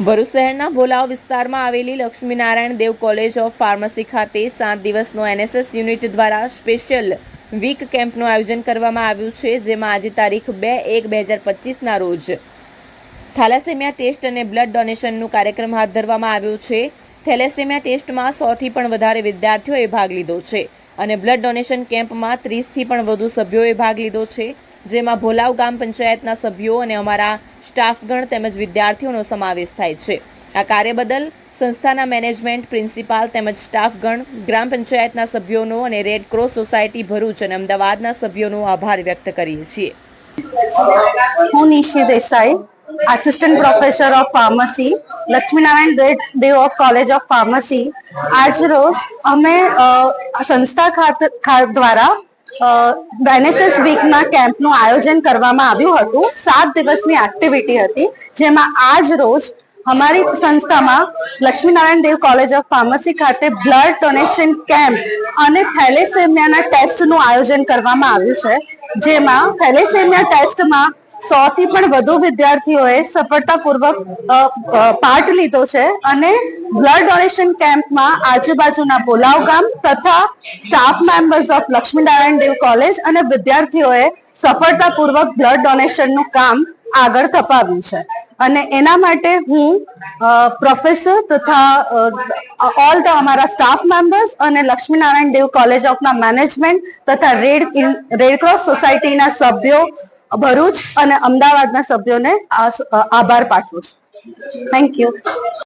ભરૂચ શહેરના ભોલાવ વિસ્તારમાં આવેલી Lakshminarayan Dev college of pharmacy ખાતે સાત દિવસનો એનએસએસ યુનિટ દ્વારા સ્પેશિયલ વીક કેમ્પનું આયોજન કરવામાં આવ્યું છે, જેમાં આજે તારીખ બે એક બે હજાર પચીસના રોજ થેલેસેમિયા ટેસ્ટ અને બ્લડ ડોનેશનનું કાર્યક્રમ હાથ ધરવામાં આવ્યો છે. થેલેસેમિયા ટેસ્ટમાં સોથી પણ વધારે વિદ્યાર્થીઓએ ભાગ લીધો છે અને બ્લડ ડોનેશન કેમ્પમાં ત્રીસથી પણ વધુ સભ્યોએ ભાગ લીધો છે. જેમાં ભોલાવ ગામ પંચાયતના સભ્યો અને અમારા સ્ટાફગણ તેમજ વિદ્યાર્થીઓનો સમાવેશ થાય છે. આ કાર્ય બદલ સંસ્થાના મેનેજમેન્ટ, પ્રિન્સિપાલ તેમજ સ્ટાફગણ, ગ્રામ પંચાયતના સભ્યોનો અને રેડ ક્રોસ સોસાયટી ભરૂચ અને અમદાવાદના સભ્યોનો આભાર વ્યક્ત કરીએ છીએ. હું Nishi Desai assistant professor of pharmacy Lakshminarayan Dev- of college of pharmacy આજ રોજ અમે સંસ્થા દ્વારા એનએસએસ વીકના કેમ્પનું આયોજન કરવામાં આવ્યું હતું. સાત દિવસની એક્ટિવિટી હતી. જેમાં આજ રોજ અમારી સંસ્થામાં Lakshminarayan Dev college of pharmacy ખાતે બ્લડ ડોનેશન કેમ્પ અને થેલેસેમિયાના ટેસ્ટનું આયોજન કરવામાં આવ્યું છે. જેમાં થેલેસેમિયા ટેસ્ટમાં સો થી પણ વધુ વિદ્યાર્થીઓએ સફળતાપૂર્વક પાર્ટ લીધો છે અને બ્લડ ડોનેશન કેમ્પમાં આજુબાજુના બોલાવ ગામ તથા staff members of Lakshminarayan Dev college અને વિદ્યાર્થીઓએ સફળતાપૂર્વક બ્લડ ડોનેશનનું કામ આગળ ધપાવ્યું છે. અને એના માટે હું પ્રોફેસર તથા ઓલ ધ અમારા સ્ટાફ મેમ્બર્સ અને લક્ષ્મીનારાયણ દેવ કોલેજ ઓફના મેનેજમેન્ટ તથા રેડ રેડ ક્રોસ સોસાયટીના સભ્યો ભરૂચ અને અમદાવાદના સભ્યોને આભાર પાઠવું છું. Thank you